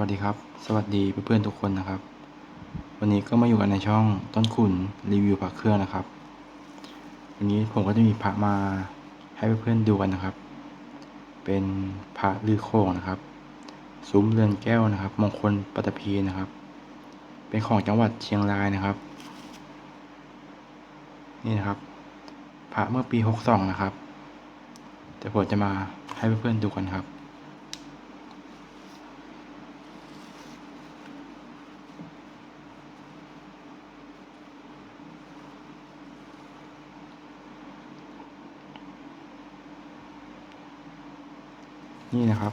วัสดีครับ สวัสดีเพื่อนๆทุกคนนะครับ วันนี้ก็มาอยู่กันในช่องต้นขุนรีวิวพระเครื่องนะครับ วันนี้ผมก็จะมีพระมาให้เพื่อนๆดูกันนะครับ เป็นพระลือโค้งนะครับ ซุ้มเรือนแก้วนะครับ มงคลปัตภีนะครับ เป็นของจังหวัดเชียงรายนะครับ นี่นะครับ พระเมื่อปีหกสองนะครับเดี๋ยวผมจะมาให้เพื่อนๆดูกันครับ นี่นะครับ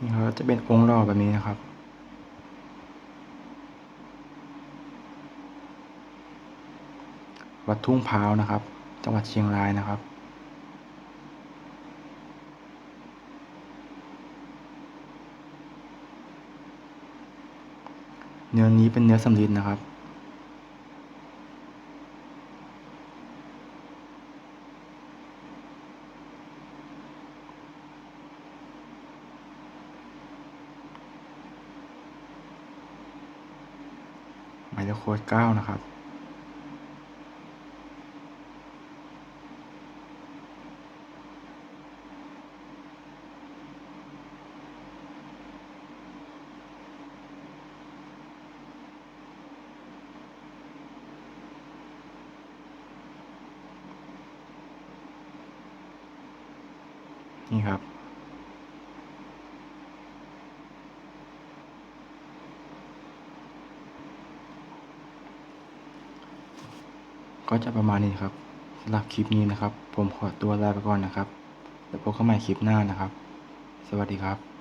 นี่ครับจะเป็นองค์หล่อแบบนี้นะครับ วัดทุ่งพาวนะครับ จังหวัดเชียงรายนะครับเนื้อนี้เป็นเนื้อสำลิดนะครับ หมายเลขโค้ดเก้านะครับ นี่ครับ ก็จะประมาณนี้ครับสำหรับคลิปนี้นะครับ ผมขอตัวลาไปก่อนนะครับแล้วพบกันใหม่คลิปหน้านะครับ สวัสดีครับ